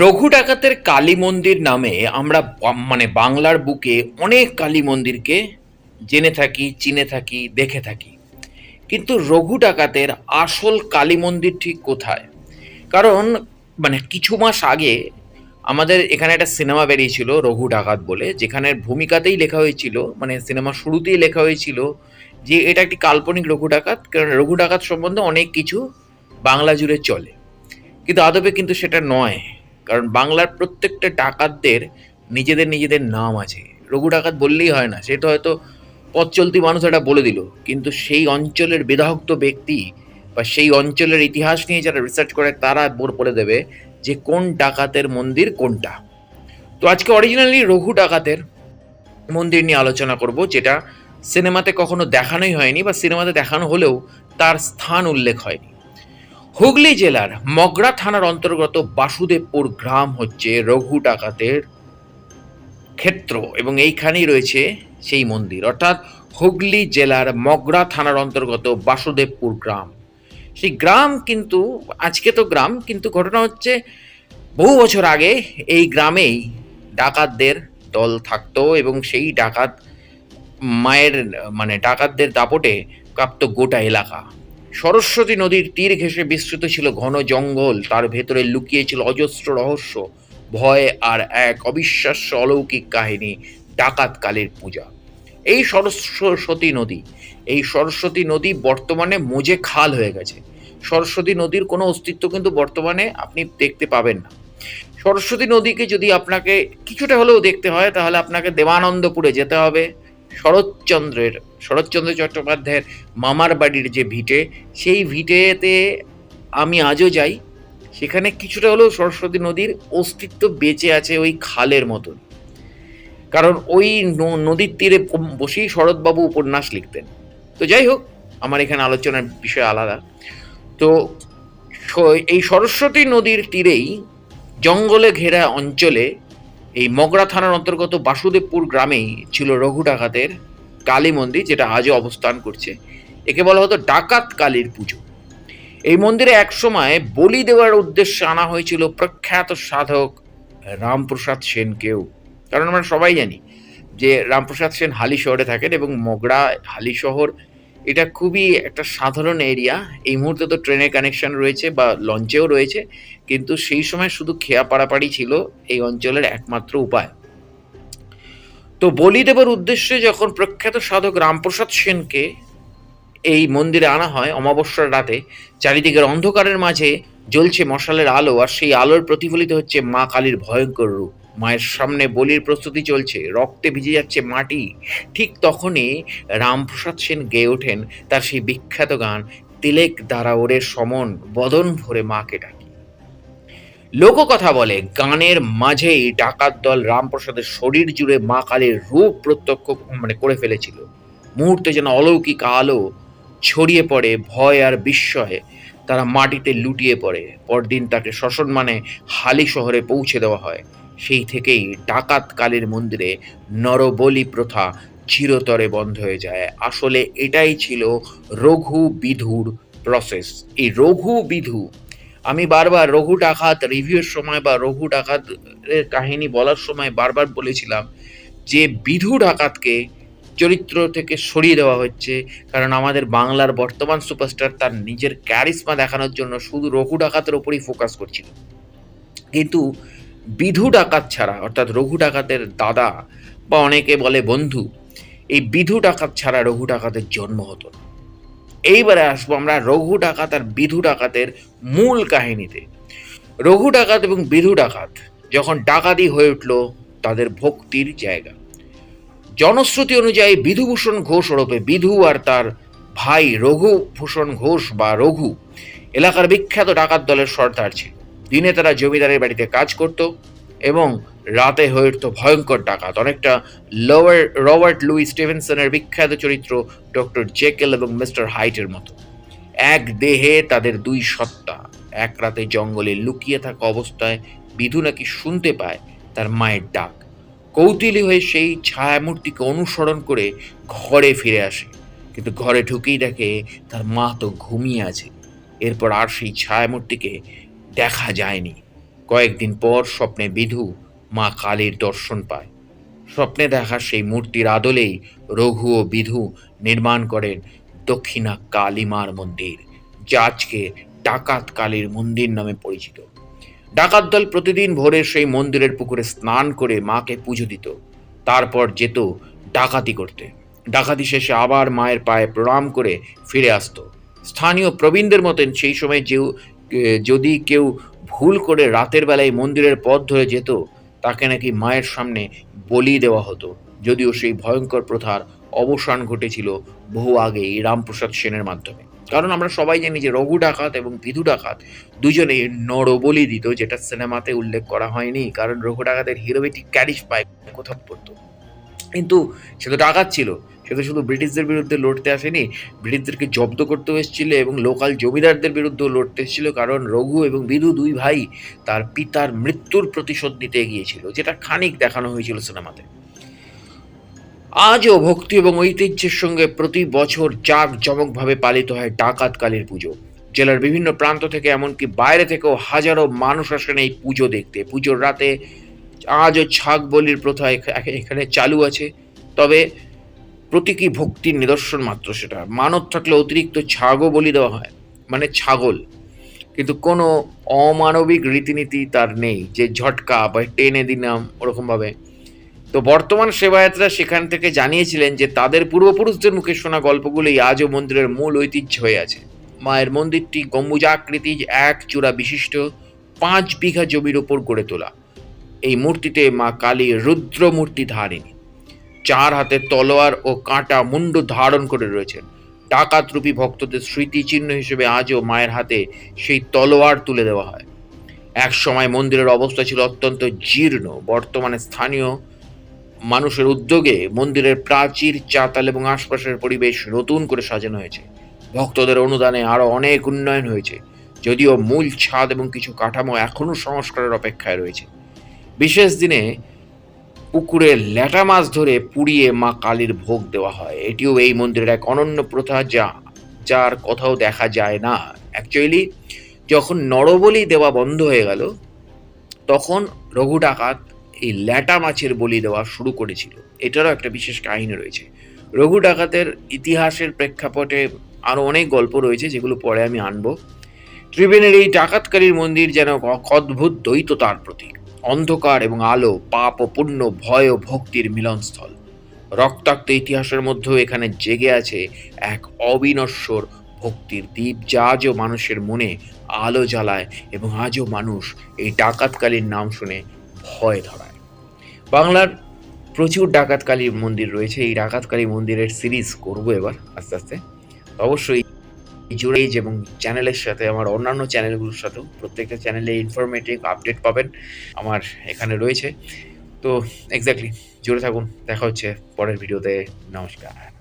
রঘু ডাকাতের কালী মন্দির নামে আমরা মানে বাংলার বুকে অনেক কালী মন্দিরকে জেনে থাকি, চিনে থাকি, দেখে থাকি। কিন্তু রঘু ডাকাতের আসল কালী মন্দির ঠিক কোথায়? কারণ মানে কিছু মাস আগে আমাদের এখানে একটা সিনেমা বেরিয়েছিল রঘু ডাকাত বলে, যেখানের ভূমিকাতেই লেখা হয়েছিল মানে সিনেমা শুরুতেই লেখা হয়েছিল যে এটা একটি কাল্পনিক রঘু ডাকাত, কারণ রঘু ডাকাত সম্বন্ধে অনেক কিছু বাংলা জুড়ে চলে। কিন্তু আদবে কিন্তু সেটা নয়। কারণ বাংলার প্রত্যেকটা ডাকাতদের নিজেদের নিজেদের নাম আছে। রঘু ডাকাত বললেই হয় না সেটা হয়তো পথ চলতি মানুষ এটা বলে দিল, কিন্তু সেই অঞ্চলের বিধাহক্ত ব্যক্তি বা সেই অঞ্চলের ইতিহাস নিয়ে যারা রিসার্চ করে তারা বোর করে দেবে যে কোন ডাকাতের মন্দির কোনটা। তো আজকে অরিজিনালি রঘু ডাকাতের মন্দির নিয়ে আলোচনা করব, যেটা সিনেমাতে কখনো দেখানোই হয়নি বা সিনেমাতে দেখানো হলেও তার স্থান উল্লেখ হয়নি। হুগলি জেলার মগরা থানার অন্তর্গত বাসুদেবপুর গ্রাম হচ্ছে রঘু ডাকাতের ক্ষেত্র এবং এইখানেই রয়েছে সেই মন্দির। অর্থাৎ হুগলি জেলার মগরা থানার অন্তর্গত বাসুদেবপুর গ্রাম। সেই গ্রাম কিন্তু, আজকে তো গ্রাম, কিন্তু ঘটনা হচ্ছে বহু বছর আগে এই গ্রামেই ডাকাতদের দল থাকতো এবং সেই ডাকাত মায়ের মানে ডাকাতদের দাপটে প্রাপ্ত গোটা এলাকা। সরস্বতী নদীর তীর ঘেঁষে বিস্তৃত ছিল ঘন জঙ্গল। তার ভেতরে লুকিয়ে ছিল অজস্র রহস্য, ভয় আর এক অবিশ্বাস্য অলৌকিক কাহিনী ডাকাত কালীর পূজা। এই সরস্বতী নদী, এই সরস্বতী নদী বর্তমানে মোজে খাল হয়ে গেছে। সরস্বতী নদীর কোনো অস্তিত্ব কিন্তু বর্তমানে আপনি দেখতে পাবেন না। সরস্বতী নদীকে যদি আপনাকে কিছুটা হলেও দেখতে হয়, তাহলে আপনাকে দেবানন্দপুরে যেতে হবে। শরৎচন্দ্রের, শরৎচন্দ্র চট্টোপাধ্যায়ের মামার বাড়ির যে ভিটে, সেই ভিটেতে আমি আজও যাই। সেখানে কিছুটা হলেও সরস্বতী নদীর অস্তিত্ব বেঁচে আছে ওই খালের মতন। কারণ ওই নদীর তীরে বসেই শরৎবাবু উপন্যাস লিখতেন। তো যাই হোক, আমার এখানে আলোচনার বিষয় আলাদা। তো এই সরস্বতী নদীর তীরেই জঙ্গলে ঘেরা অঞ্চলে এই মগরা থানার অন্তর্গত বাসুদেবপুর গ্রামেই ছিল রঘু ডাকাতের কালী মন্দির, যেটা আজও অবস্থান করছে। একে বলা হতো ডাকাত কালীর পুজো। এই মন্দিরে একসময় বলি দেওয়ার উদ্দেশ্যে আনা হয়েছিল প্রখ্যাত সাধক রামপ্রসাদ সেনকেও। কারণ আমরা সবাই জানি যে রামপ্রসাদ সেন হালি শহরে থাকেন এবং মগরা হালি শহর এটা খুবই একটা সাধারণ এরিয়া এই মুহূর্তে তো ট্রেনের কানেকশন রয়েছে বা লঞ্চেও রয়েছে, কিন্তু সেই সময় শুধু খেয়া পাড়াপাড়ি ছিল এই অঞ্চলের একমাত্র উপায়। তো বলি দেবার উদ্দেশ্যে যখন প্রখ্যাত সাধক রামপ্রসাদ সেনকে এই মন্দিরে আনা হয় অমাবস্যার রাতে। চারিদিকের অন্ধকারের মাঝে জ্বলছে মশালের আলো, আর সেই আলোর প্রতিফলিত হচ্ছে মা কালীর ভয়ঙ্কর রূপ। মায়ের সামনে বলির প্রস্তুতি চলছে, রক্তে ভিজে যাচ্ছে মাটি। ঠিক তখনই রামপ্রসাদ সেন গেয়ে ওঠেন তার সেই বিখ্যাত গান, তিলেক দ্বারা ওরে সমন বদন ভরে মাকে ডাকি। লোককথা বলে, গানের মাঝেই ডাকাত দল রামপ্রসাদের শরীর জুড়ে মা কালীর রূপ প্রত্যক্ষ মানে করে ফেলেছিল। মুহূর্তে যেন অলৌকিক আলো ছড়িয়ে পড়ে ভয় আর বিস্ময়ে। তারা মাটিতে লুটিয়ে পড়ে। পরদিন তাকে শ্মশন মানে হালি শহরে পৌঁছে দেওয়া হয়। সেই থেকেই ডাকাত কালীর মন্দিরে নরবলি প্রথা চিরতরে বন্ধ হয়ে যায়। আসলে এটাই ছিল রঘু বিধুর প্রসেস এই রঘু বিধু, আমি বারবার রঘু ডাকাত রিভিউয়ের সময় বা রঘু ডাকাতের কাহিনী বলার সময় বারবার বলেছিলাম যে বিধু ডাকাতকে চরিত্র থেকে সরিয়ে দেওয়া হচ্ছে। কারণ আমাদের বাংলার বর্তমান সুপারস্টার তার নিজের ক্যারিসমা দেখানোর জন্য শুধু রঘু ডাকাতের ওপরই ফোকাস করছিল। কিন্তু বিধু ডাকাত ছাড়া, অর্থাৎ রঘু ডাকাতের দাদা বা অনেকে বলে বন্ধু, এই বিধু ডাকাত ছাড়া রঘু ডাকাতের জন্ম হতো না। এইবারে আসব আমরা রঘু ডাকাত আর বিধু ডাকাতের মূল কাহিনীতে। রঘু ডাকাত এবং বিধু ডাকাত যখন ডাকাতি হয়ে উঠল, তাদের ভক্তির জায়গা। জনশ্রুতি অনুযায়ী বিধুভূষণ ঘোষ ওরফে বিধু আর তার ভাই রঘুভূষণ ঘোষ বা রঘু এলাকার বিখ্যাত ডাকাত দলের সর্দার ছিল। দিনে তারা জমিদারের বাড়িতে কাজ করত এবং রাতে হয়ে উঠত ভয়ঙ্কর ডাকাত। অনেকটা লোয়ার রবার্ট লুই স্টিভেনসনের বিখ্যাত চরিত্র ডক্টর জেকেল এবং মিস্টার হাইটের মতো। এক দেহে তাদের দুই সত্তা। এক রাতে জঙ্গলে লুকিয়ে থাকা অবস্থায় বিধু নাকি শুনতে পায় তার মায়ের ডাক। কৌতূহলী হয়ে সেই ছায়ামূর্তিকে অনুসরণ করে ঘরে ফিরে আসে। কিন্তু ঘরে ঢুকেই দেখে তার মা তো ঘুমিয়ে আছে। এরপর আর সেই ছায়ামূর্তিকে দেখা যায়নি। কয়েকদিন পর স্বপ্নে বিধু মা কালীর দর্শন পায়। স্বপ্নে দেখা সেই মূর্তির আদলেই রঘু ও বিধু নির্মাণ করেন দক্ষিণা কালীমার মন্দির, যা আজকে ডাকাত কালীর মন্দির নামে পরিচিত। ডাকাত দল প্রতিদিন ভোরে সেই মন্দিরের পুকুরে স্নান করে মাকে পুজো দিত। তারপর যেত ডাকাতি করতে। ডাকাতি শেষে আবার মায়ের পায়ে প্রণাম করে ফিরে আসতো। স্থানীয় প্রবীণদের মতন সেই সময় এ, যদি কেউ ভুল করে রাতের বেলায় মন্দিরের পথ ধরে যেত তাকে নাকি মায়ের সামনে বলি দেওয়া হতো। যদিও সেই ভয়ঙ্কর প্রথার অবসান ঘটেছিল বহু আগেই রামপ্রসাদ সেনের মাধ্যমে। কারণ আমরা সবাই জানি যে রঘু ডাকাত এবং বিধু ডাকাত দুজনেই নরবলি দিত, যেটা সিনেমাতে উল্লেখ করা হয়নি, কারণ রঘু ডাকাতের হিরোবেটি ক্যারিশ পায় কোথাও পড়তো। কিন্তু সে তো ডাকাত ছিল, সে তো শুধু ব্রিটিশদের বিরুদ্ধে লড়তে আসেনি, ব্রিটিশদেরকে জব্দ করতে এসেছিল এবং লোকাল জমিদারদের বিরুদ্ধেও লড়তে এসেছিল, কারণ রঘু এবং বিধু দুই ভাই তার পিতার মৃত্যুর প্রতিশোধ নিতে গিয়েছিল যেটা খানিক দেখানো হয়েছিল সিনেমাতে। আজও ভক্তি এবং ঐতিহ্যের সঙ্গে প্রতি বছর জাঁক জমকভাবে পালিত হয় ডাকাত কালীর পুজো। জেলার বিভিন্ন প্রান্ত থেকে এমনকি বাইরে থেকেও হাজারো মানুষ আসেন এই পুজো দেখতে। পুজোর রাতে আজও ছাগ বলির প্রথা এখা- এখানে চালু আছে। তবে প্রতীকী ভক্তির নিদর্শন মাত্র সেটা। মানত থাকলে অতিরিক্ত ছাগও বলি দেওয়া হয় মানে ছাগল। কিন্তু কোনো অমানবিক রীতিনীতি তার নেই যে ঝটকা বা টেনে দিলাম ওরকমভাবে। তো বর্তমান সেবায়াতরা সেখান থেকে জানিয়েছিলেন যে তাদের পূর্বপুরুষদের মুখে শোনা গল্পগুলি আজও মন্দিরের মূল ঐতিহ্য হয়ে আছে। মায়ের মন্দিরটি গম্বুজাকৃতি এক চূড়া বিশিষ্ট পাঁচ বিঘা জমির ওপর গড়ে তোলা। এই মূর্তিতে মা কালী রুদ্র মূর্তি ধারিণী। চার হাতে তলোয়ার ও কাঁটা মুন্ড ধারণ করে রয়েছেন। ডাকাতরূপী ভক্তদের স্মৃতিচিহ্ন হিসেবে আজও মায়ের হাতে সেই তলোয়ার তুলে দেওয়া হয়। এক সময় মন্দিরের অবস্থা ছিল অত্যন্ত জীর্ণ। বর্তমানে স্থানীয় মানুষের উদ্যোগে মন্দিরের প্রাচীর, চাতাল এবং আশপাশের পরিবেশ নতুন করে সাজানো হয়েছে। ভক্তদের অনুদানে আরও অনেক উন্নয়ন হয়েছে, যদিও মূল ছাদ এবং কিছু কাঠামো এখনও সংস্কারের অপেক্ষায় রয়েছে। বিশেষ দিনে পুকুরে ল্যাটা মাছ ধরে পুড়িয়ে মা কালীর ভোগ দেওয়া হয়। এটিও এই মন্দিরের এক অনন্য প্রথা যা, যার কোথাও দেখা যায় না। অ্যাকচুয়ালি যখন নরবলি দেওয়া বন্ধ হয়ে গেল, তখন রঘু ডাকাত এই ল্যাটা মাছের বলি দেওয়া শুরু করেছিল। এটারও একটা বিশেষ কাহিনী রয়েছে। রঘু ডাকাতের ইতিহাসের প্রেক্ষাপটে আরও অনেক গল্প রয়েছে, যেগুলো পরে আমি আনব। ত্রিবেণীর এই ডাকাতকারীর মন্দির যেন অদ্ভুত দ্বৈততার প্রতীক। অন্ধকার এবং আলো, পাপ ও পুণ্য, ভয় ও ভক্তির মিলনস্থল। রক্তাক্ত ইতিহাসের মধ্যেও এখানে জেগে আছে এক অবিনশ্বর ভক্তির দ্বীপ, যা আজও মানুষের মনে আলো জ্বালায় এবং আজও মানুষ এই ডাকাতকালীর নাম শুনে ভয় ধরায়। বাংলার প্রচুর ডাকাতকালী মন্দির রয়েছে। এই ডাকাতকালী মন্দিরের সিরিজ করব এবার আস্তে আস্তে। অবশ্যই জুড়েজ এবং চ্যানেলের সাথে আমার অন্যান্য চ্যানেলগুলোর সাথেও প্রত্যেকটা চ্যানেলে ইনফরমেটিভ আপডেট পাবেন আমার এখানে রয়েছে। তো এক্স্যাক্টলি জুড়ে থাকুন। দেখা হচ্ছে পরের ভিডিওতে নমস্কার।